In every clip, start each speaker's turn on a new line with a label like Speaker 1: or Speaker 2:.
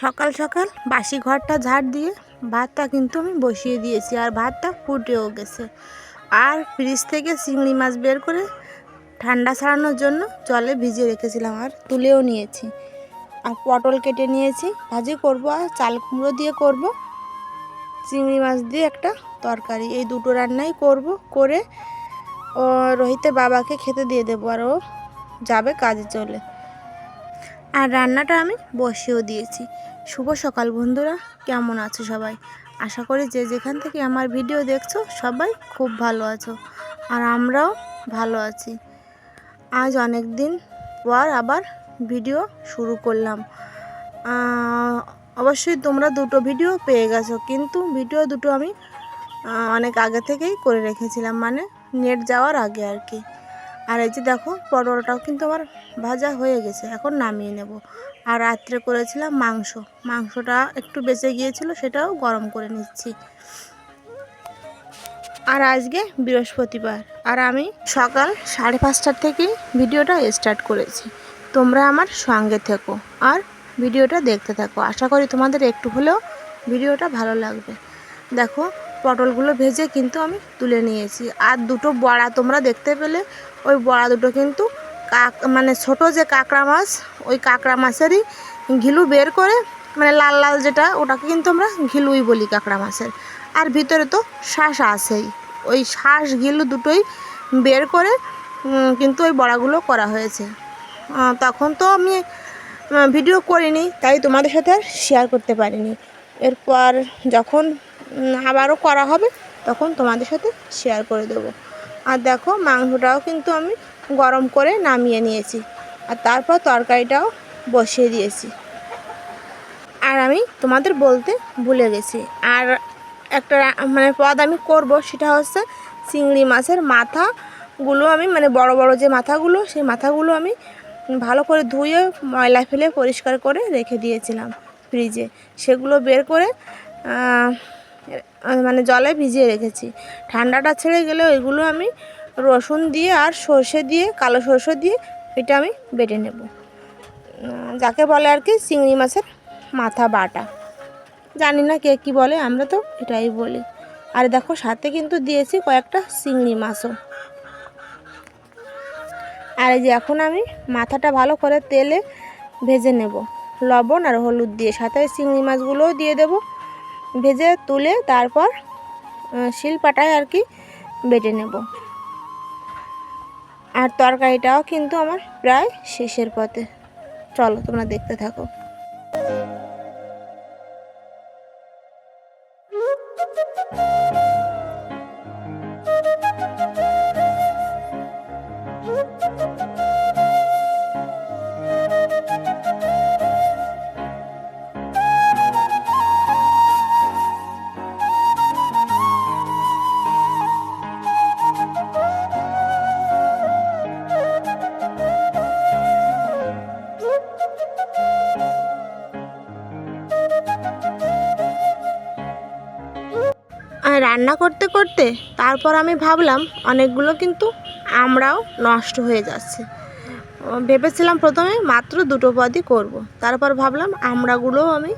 Speaker 1: সকাল সকাল বাসি ঘরটা ঝাড় দিয়ে ভাতটা কিন্তু আমি বসিয়ে দিয়েছি আর ভাতটা ফুটেও গেছে। আর ফ্রিজ থেকে চিংড়ি মাছ বের করে ঠান্ডা ছাড়ানোর জন্য জলে ভিজিয়ে রেখেছিলাম আর তুলেও নিয়েছি। আর পটল কেটে নিয়েছি, ভাজি করব আর চাল কুমড়ো দিয়ে করব। চিংড়ি মাছ দিয়ে একটা তরকারি, এই দুটো রান্নাই করব, করে ও রোহিতের বাবাকে খেতে দিয়ে দেবো আর ও যাবে কাজে চলে। আর রান্নাটা আমি বসিয়েও দিয়েছি। শুভ সকাল বন্ধুরা, কেমন আছো সবাই? আশা করি যে যেখান থেকে আমার ভিডিও দেখছ সবাই খুব ভালো আছো আর আমরাও ভালো আছি। আজ অনেক দিন পর আবার ভিডিও শুরু করলাম। অবশ্যই তোমরা দুটো ভিডিও পেয়ে গেছো, কিন্তু ভিডিও দুটো আমি অনেক আগে থেকেই করে রেখেছিলাম মানে নেট যাওয়ার আগে আর কি। আর এই যে দেখো পটলটাও কিন্তু আমার ভাজা হয়ে গেছে, এখন নামিয়ে নেব। আর রাত্রে করেছিলাম মাংস। মাংসটা একটু বেঁচে গিয়েছিল, সেটাও গরম করে নিচ্ছি। আর আজকে বৃহস্পতিবার। আর আমি সকাল সাড়ে পাঁচটার থেকেই ভিডিওটা স্টার্ট করেছি। তোমরা আমার সঙ্গে থেকো আর ভিডিওটা দেখতে থাকো। আশা করি তোমাদের একটু হলেও ভিডিওটা ভালো লাগবে। দেখো, পটলগুলো ভেজে কিন্তু আমি তুলে নিয়েছি। আর দুটো বড়া তোমরা দেখতে পেলে, ওই বড়া দুটো কিন্তু কাক মানে ছোট যে কাঁকড়া মাছ, ওই কাঁকড়া মাছেরই ঘিলু বের করে মানে লাল লাল যেটা, ওটাকে কিন্তু আমরা ঘিলুই বলি কাঁকড়া মাছের। আর ভিতরে তো শ্বাস আছেই। ওই শ্বাস ঘিলু দুটোই বের করে কিন্তু ওই বড়াগুলো করা হয়েছে। তখন তো আমি ভিডিও করিনি, তাই তোমাদের সাথে আর শেয়ার করতে পারিনি। এরপর যখন আবারও করা হবে, তখন তোমাদের সাথে শেয়ার করে দেবো। আর দেখো, মাংসটাও কিন্তু আমি গরম করে নামিয়ে নিয়েছি। আর তারপর তরকারিটাও বসিয়ে দিয়েছি। আর আমি তোমাদের বলতে ভুলে গেছি। আর একটা মানে পদ আমি করব সেটা হচ্ছে চিংড়ি মাছের মাথাগুলো আমি মানে বড় বড় যে মাথাগুলো, সেই মাথাগুলো আমি ভালো করে ধুয়ে ময়লা ফেলে পরিষ্কার করে রেখে দিয়েছিলাম ফ্রিজে। সেগুলো বের করে মানে জলে ভিজিয়ে রেখেছি। ঠান্ডাটা ছেড়ে গেলে ওইগুলো আমি রসুন দিয়ে আর সর্ষে দিয়ে কালো সর্ষে দিয়ে এটা আমি বেটে নেব। যাকে বলে আর কি চিংড়ি মাছের মাথা বাটা। জানি না কে কী বলে আমরা তো এটাই বলি। আর দেখো সাথে কিন্তু দিয়েছি কয়েকটা চিংড়ি মাছও। আর এই যে এখন আমি মাথাটা ভালো করে তেলে ভেজে নেব। লবণ আর হলুদ দিয়ে সাথে চিংড়ি মাছগুলোও দিয়ে দেব। ভেজে তুলে তারপর আহ, শিলপাটায় আর কি বেটে নেব। আর তরকারিটাও কিন্তু আমার প্রায় শেষের পথে। চলো তোমরা দেখতে থাকো। রান্না করতে করতে তারপর আমি ভাবলাম, অনেকগুলো কিন্তু আমরাও নষ্ট হয়ে যাচ্ছে। ভেবেছিলাম প্রথমে মাত্র দুটো পদই করব। তারপর ভাবলাম আমড়াগুলোও আমি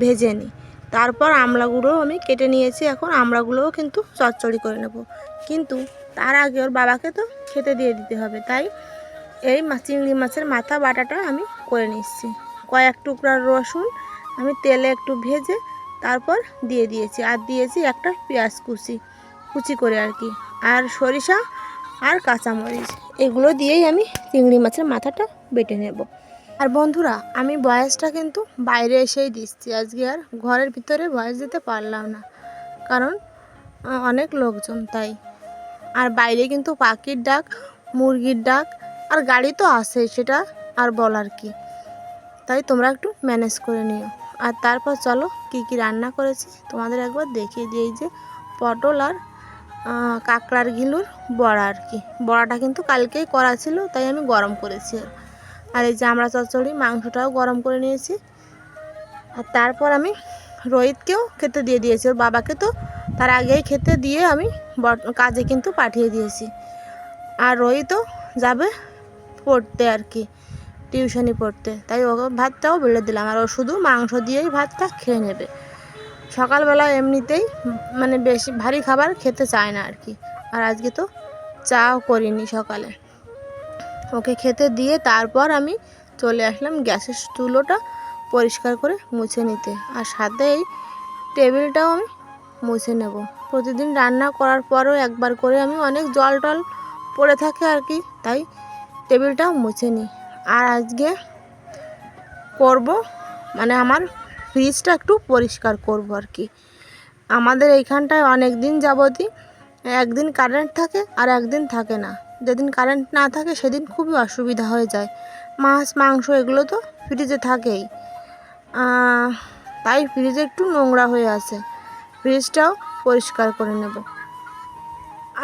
Speaker 1: ভেজে নিই। তারপর আমড়াগুলোও আমি কেটে নিয়েছি, এখন আমড়াগুলোও কিন্তু চচ্চড়ি করে নেব। কিন্তু তার আগে ওর বাবাকে তো খেতে দিয়ে দিতে হবে, তাই এই চিংড়ি মাছের মাথা বাটাটা আমি করে নিচ্ছি। কয়েক টুকরা রসুন আমি তেলে একটু ভেজে তারপর দিয়ে দিয়েছি। আর দিয়েছি একটা পেঁয়াজ কুচি কুচি করে আর কি। আর সরিষা আর কাঁচামরিচ, এগুলো দিয়েই আমি চিংড়ি মাছের মাথাটা বেটে নেব। আর বন্ধুরা, আমি বয়সটা কিন্তু বাইরে এসেই দিচ্ছি। আজকে আর ঘরের ভিতরে বয়স দিতে পারলাম না, কারণ অনেক লোকজন তাই। আর বাইরে কিন্তু পাখির ডাক, মুরগির ডাক, আর গাড়ি তো আছে সেটা আর বলার কি। তাই তোমরা একটু ম্যানেজ করে নিও। আর তারপর চলো কি কি রান্না করেছি তোমাদের একবার দেখিয়ে দিই যে পটল আর কাঁকড়ার ঘিলুর বড়া আর কি। বড়াটা কিন্তু কালকেই করা ছিল, তাই আমি গরম করেছি আর। এই যে আমরা চচ্চড়ি, মাংসটাও গরম করে নিয়েছি। আর তারপর আমি রোহিতকেও খেতে দিয়ে দিয়েছি, ওর বাবাকে তো তার আগেই খেতে দিয়ে আমি কাজে কিন্তু পাঠিয়ে দিয়েছি। আর রোহিতও যাবে পড়তে আর কি। টিউশনি পড়তে। তাই ওকে ভাতটাও বেলে দিলাম। আর ও শুধু মাংস দিয়েই ভাতটা খেয়ে নেবে। সকালবেলা এমনিতেই মানে বেশি ভারী খাবার খেতে চায় না আর কি। আর আজকে তো চাও করিনি সকালে। ওকে খেতে দিয়ে তারপর আমি চলে আসলাম গ্যাসের চুলোটা পরিষ্কার করে মুছে নিতে। আর সাথে এই টেবিলটাও আমি মুছে নেব। প্রতিদিন রান্না করার পরও একবার করে আমি অনেক জল টল পড়ে থাকে আর কি। তাই টেবিলটাও মুছে নিই। আর আজকে করব মানে আমার ফ্রিজটা একটু পরিষ্কার করব আর কি। আমাদের এইখানটায় অনেক দিন যাবতই একদিন কারেন্ট থাকে আর একদিন থাকে না। যেদিন কারেন্ট না থাকে সেদিন খুবই অসুবিধা হয়ে যায়। মাছ, মাংস এগুলো তো ফ্রিজে থাকেই। তাই ফ্রিজে একটু নোংরা হয়ে আছে। ফ্রিজটাও পরিষ্কার করে নেব।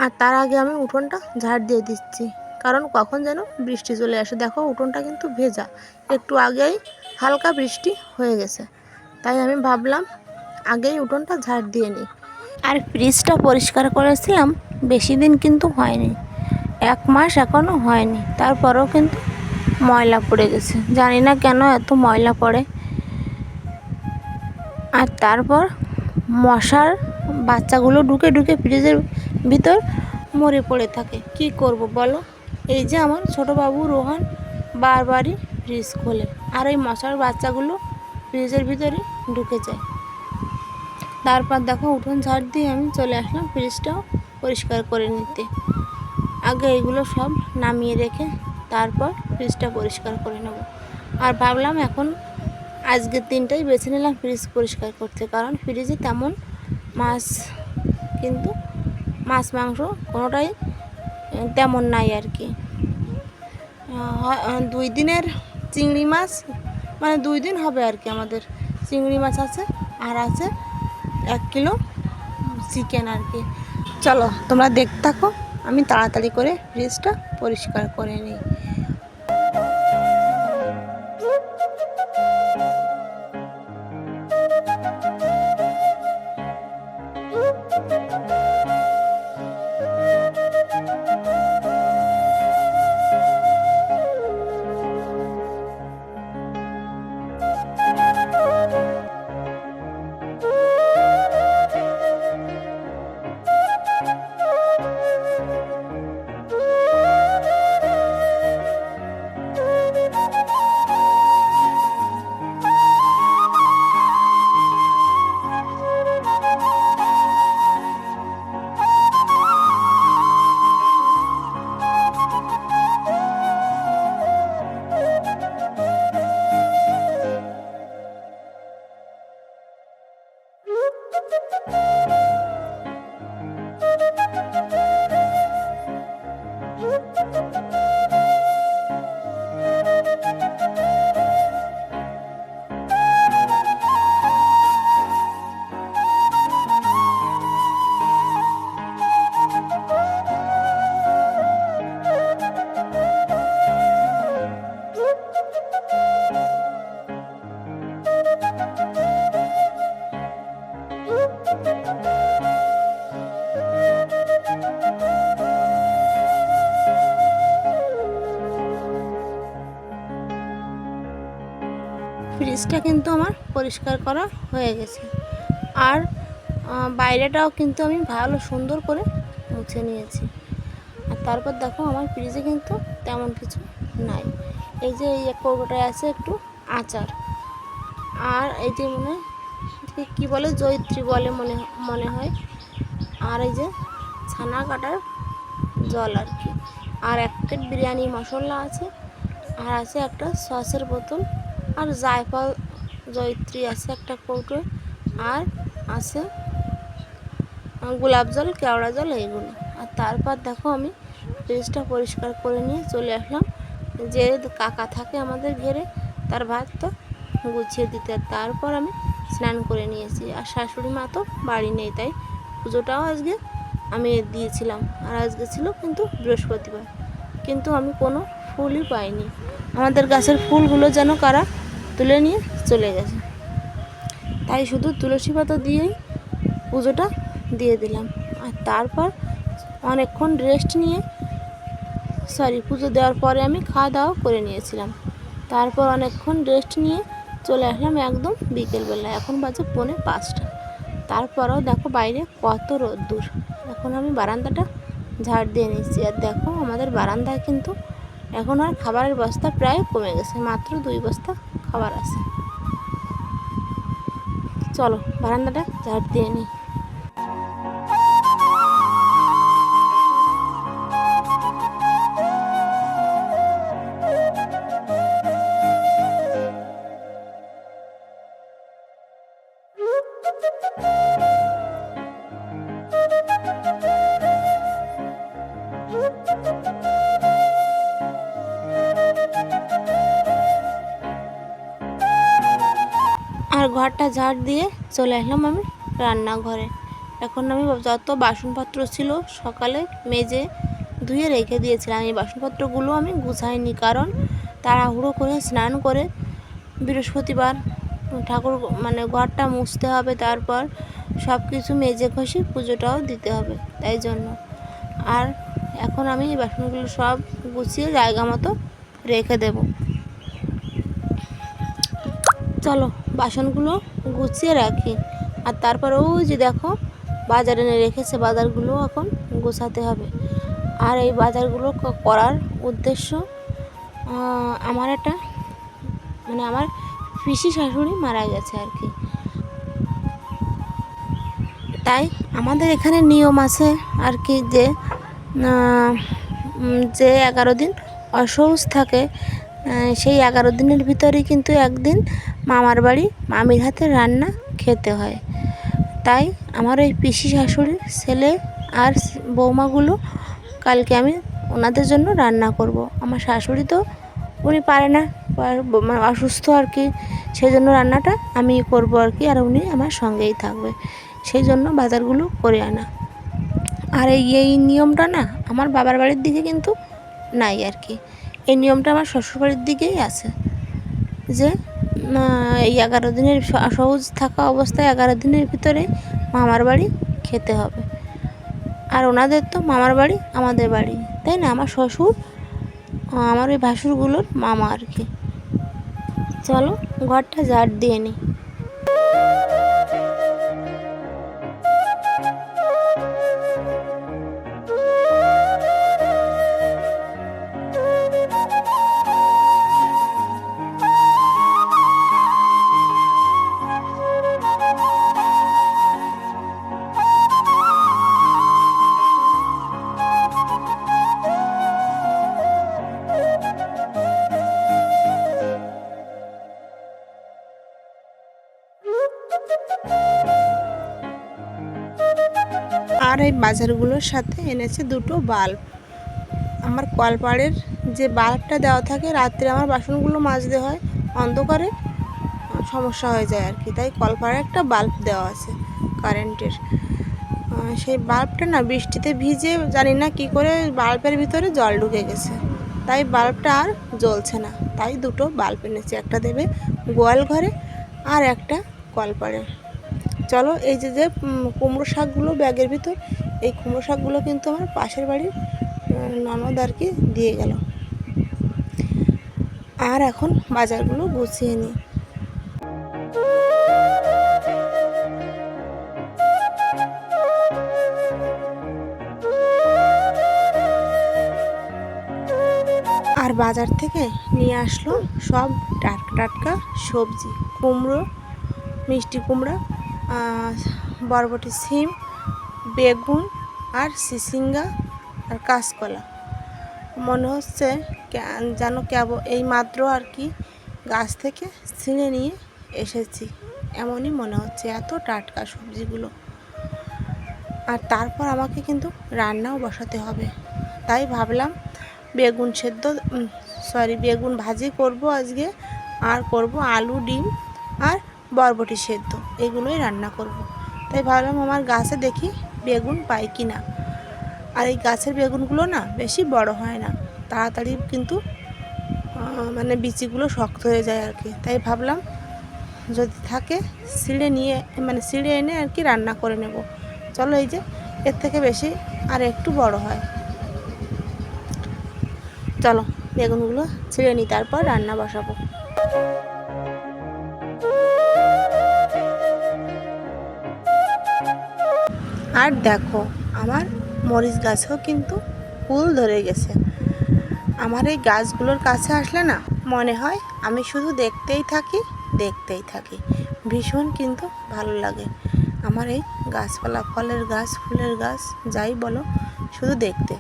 Speaker 1: আর তার আগে আমি উঠোনটা ঝাড় দিয়ে দিচ্ছি। কারণ কখন যেন বৃষ্টি চলে আসে। দেখো, উঠোনটা কিন্তু ভেজা। একটু আগেই হালকা বৃষ্টি হয়ে গেছে। তাই আমি ভাবলাম, আগেই উঠোনটা ঝাড় দিয়ে নিই।
Speaker 2: আর ফ্রিজটা পরিষ্কার করেছিলাম, বেশি দিন কিন্তু হয়নি। এক মাস এখনও হয়নি। তারপরেও কিন্তু ময়লা পড়ে গেছে। জানি না কেন এত ময়লা পড়ে। আর তারপর মশার বাচ্চাগুলো ঢুকে ঢুকে ফ্রিজের ভিতর মরে পড়ে থাকে। কি করব বলো? এই যে আমার ছোট বাবু রোহান বারবারই ফ্রিজ খোলে আর এই মশার বাচ্চাগুলো ফ্রিজের ভিতরে ঢুকে যায়। তারপর দেখো উঠোন ঝাড় দিয়ে আমি চলে আসলাম ফ্রিজটাও পরিষ্কার করে নিতে। আগে এগুলো সব নামিয়ে রেখে তারপর ফ্রিজটা পরিষ্কার করে নেব। আর ভাবলাম এখন আজকের দিনটাই বেছে নিলাম ফ্রিজ পরিষ্কার করতে। কারণ ফ্রিজে তেমন মাছ কিন্তু মাছ, মাংস কোনোটাই তেমন নাই আর কি। দুই দিনের চিংড়ি মাছ মানে দুই দিন হবে আর কি আমাদের। চিংড়ি মাছ আছে, আর আছে এক কিলো চিকেন আর কি। চলো, তোমরা দেখতে থাকো, আমি তাড়াতাড়ি করে ফ্রিজটা পরিষ্কার করে নিই। ফ্রিজটা কিন্তু আমার পরিষ্কার করা হয়ে গেছে। আর বাইরেটাও কিন্তু আমি ভালো সুন্দর করে মুছে নিয়েছি। আর তারপর দেখো আমার ফ্রিজে কিন্তু তেমন কিছু নাই। এই যে এই এক কৌটোটায় আছে একটু আচার। আর এই যে মনে কী বলে, জয়িত্রী বলে মনে মনে হয়। আর এই যে ছানা কাটার জল আর কি। আর এক প্লেট বিরিয়ানি মশলা আছে। আর আছে একটা সসের বোতল। আর জায়ফল জয়িত্রী আছে একটা কৌটোয় আর আছে গোলাপ জল, কেওড়া জল, এইগুলো। আর তারপর দেখো আমি ফ্রিজটা পরিষ্কার করে নিয়ে চলে আসলাম। যে কাকা থাকে আমাদের ঘেরে, তার ভাত তো গুছিয়ে দিতে। তারপর আমি স্নান করে নিয়েছি। আর শাশুড়ি মা তো বাড়ি নেই, তাই পুজোটাও আজকে আমি দিয়েছিলাম। আর আজকে ছিল কিন্তু বৃহস্পতিবার। কিন্তু আমি কোনো ফুলই পাইনি। আমাদের গাছের ফুলগুলো যেন কারা তুলে নিয়ে চলে গেছে। তাই শুধু তুলসী পাতা দিয়েই পুজোটা দিয়ে দিলাম। আর তারপর অনেকক্ষণ রেস্ট নিয়ে সরি পুজো দেওয়ার পরে আমি খাওয়া দাওয়া করে নিয়েছিলাম। তারপর অনেকক্ষণ রেস্ট নিয়ে চলে আসলাম একদম বিকেলবেলা। এখন বাজে পৌনে পাঁচটা। তারপরেও দেখো বাইরে কত রোদ্দুর। এখন আমি বারান্দাটা ঝাড় দিয়ে নিচ্ছি আর দেখো আমাদের বারান্দায় কিন্তু এখন আর খাবারের বস্তা প্রায় কমে গেছে। মাত্র দুই বস্তা খাবার আছে। চলো বারান্দাটা ঝাড় দিয়ে নিই। আর ঘরটা ঝাড় দিয়ে চলে আসলাম আমি রান্নাঘরে। এখন আমি যত বাসনপত্র ছিল সকালে মেজে ধুয়ে রেখে দিয়েছিলাম। এই বাসনপত্রগুলো আমি গুছাইনি কারণ তাড়াহুড়ো করে, স্নান করে বৃহস্পতিবার ঠাকুর মানে ঘরটা মুছতে হবে, তারপর সব কিছু মেজে ঘষে পুজোটাও দিতে হবে তাই জন্য। আর এখন আমি এই বাসনগুলো সব গুছিয়ে জায়গা মতো রেখে দেবো। চলো বাসনগুলো গুছিয়ে রাখি। আর তারপর ওই যে দেখো, বাজারে এনে রেখেছে বাজারগুলো এখন গোছাতে হবে। আর এই বাজারগুলো করার উদ্দেশ্য আমার একটা মানে আমার পিসি শাশুড়ি মারা গেছে আর কি। তাই আমাদের এখানে নিয়ম আছে আর কি যে যে এগারো দিন অসৌচ থাকে সেই এগারো দিনের ভিতরেই কিন্তু একদিন মামার বাড়ি, মামির হাতে রান্না খেতে হয়। তাই আমার ওই পিসি শাশুড়ির ছেলে আর বৌমাগুলো কালকে আমি ওনাদের জন্য রান্না করব। আমার শাশুড়ি তো উনি পারে না মানে অসুস্থ আর কি সেই জন্য রান্নাটা আমি করব আর কি, আর উনি আমার সঙ্গেই থাকবে। সেই জন্য বাজারগুলো করে আনা। আর এই নিয়মটা না আমার বাবার বাড়ির দিকে কিন্তু নাই আর কি। এই নিয়মটা আমার শ্বশুরবাড়ির দিকেই আছে যে এই এগারো দিনের স- সহজ থাকা অবস্থায় এগারো দিনের ভিতরে মামার বাড়ি খেতে হবে। আর ওনাদের তো মামার বাড়ি আমাদের বাড়ি, তাই না? আমার শ্বশুর আমার ওই ভাসুরগুলোর মামা আর কি। চলো, ঘরটা ঝাড় দিয়ে নিই
Speaker 1: আর বাজারগুলোর সাথে এনেছে দুটো বাল্ব। আমার কলপাড়ের যে বাল্বটা দেওয়া থাকে, রাত্রে আমার বাসনগুলো মাজতে হয়, অন্ধকারে সমস্যা হয়ে যায় আর কি। তাই কলপাড়ে একটা বাল্ব দেওয়া আছে কারেন্টের। সেই বাল্বটা না বৃষ্টিতে ভিজে জানি না কি করে বাল্বের ভিতরে জল ঢুকে গেছে। তাই বাল্বটা আর জ্বলছে না। তাই দুটো বাল্ব এনেছি, একটা দেবে গোয়াল ঘরে আর একটা কলপাড়ে। চলো এই যে যে কুমড়ো শাকগুলো ব্যাগের ভিতর এই কুমড়ো শাকগুলো কিন্তু আমার পাশের বাড়ির ননদ আর কি দিয়ে গেল। আর এখন বাজারগুলো গুছিয়ে নিই। আর বাজার থেকে নিয়ে আসলো সব টাটকা টাটকা সবজি। কুমড়ো, মিষ্টি কুমড়া বরবটি, সিম বেগুন আর সিসিঙ্গা আর কাঁচকলা। মনে হচ্ছে যেন কেব, এই মাত্র আর কি গাছ থেকে ছিঁড়ে নিয়ে এসেছি। এমনই মনে হচ্ছে এত টাটকা সবজিগুলো। আর তারপর আমাকে কিন্তু রান্নাও বসাতে হবে। তাই ভাবলাম বেগুন সেদ্ধ সরি বেগুন ভাজি করব আজকে। আর করব আলু, ডিম আর বরবটি সেদ্ধ। এগুলোই রান্না করব। তাই ভাবলাম আমার গাছে দেখি বেগুন পাই কি না? আর এই গাছের বেগুনগুলো না বেশি বড় হয় না। তাড়াতাড়ি কিন্তু মানে বিচিগুলো শক্ত হয়ে যায় আর কি। তাই ভাবলাম যদি থাকে সিঁড়ে নিয়ে মানে সিঁড়ে এনে আর কি রান্না করে নেব। চলো এই যে, এর থেকে বেশি আর একটু বড় হয়। চলো
Speaker 2: বেগুনগুলো ছিঁড়ে নিই, তারপর রান্না বসাবো।
Speaker 1: আর দেখো, আমার মরিচ গাছেও কিন্তু ফুল ধরে গেছে। আমার এই গাছগুলোর কাছে আসলে না, মনে হয় আমি শুধু দেখতেই থাকি দেখতেই থাকি। ভীষণ কিন্তু ভালো লাগে। আমার এই গাছপালা, ফলের গাছ, ফুলের গাছ, যাই বলো, শুধু দেখতে।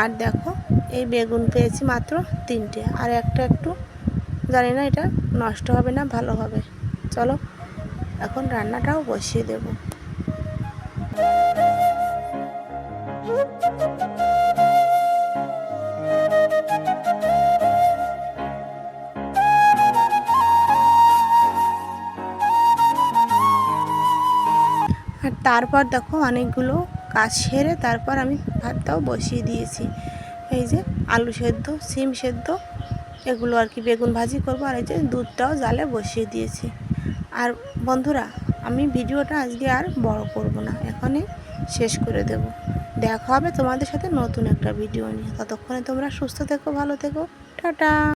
Speaker 1: আর দেখো, এই বেগুন পেয়েছি মাত্র তিনটে। আর একটা একটু, জানি না এটা নষ্ট হবে না, ভালো হবে। চলো, এখন রান্নাটাও বসিয়ে দেবো। আর তারপর দেখো অনেকগুলো কাজ সেরে তারপর আমি ভাতটাও বসিয়ে দিয়েছি। এই যে আলু সেদ্ধ, সিম সেদ্ধ, এগুলো আর কি বেগুন ভাজি করব, আর এই যে দুধটাও জালে বসিয়ে দিয়েছি। আর বন্ধুরা আমি ভিডিওটা আজকে আর বড় করব না। এখনই শেষ করে দেব। দেখা হবে তোমাদের সাথে নতুন একটা ভিডিও নিয়ে। ততক্ষণে তোমরা সুস্থ থেকো, ভালো থেকো। টাটা!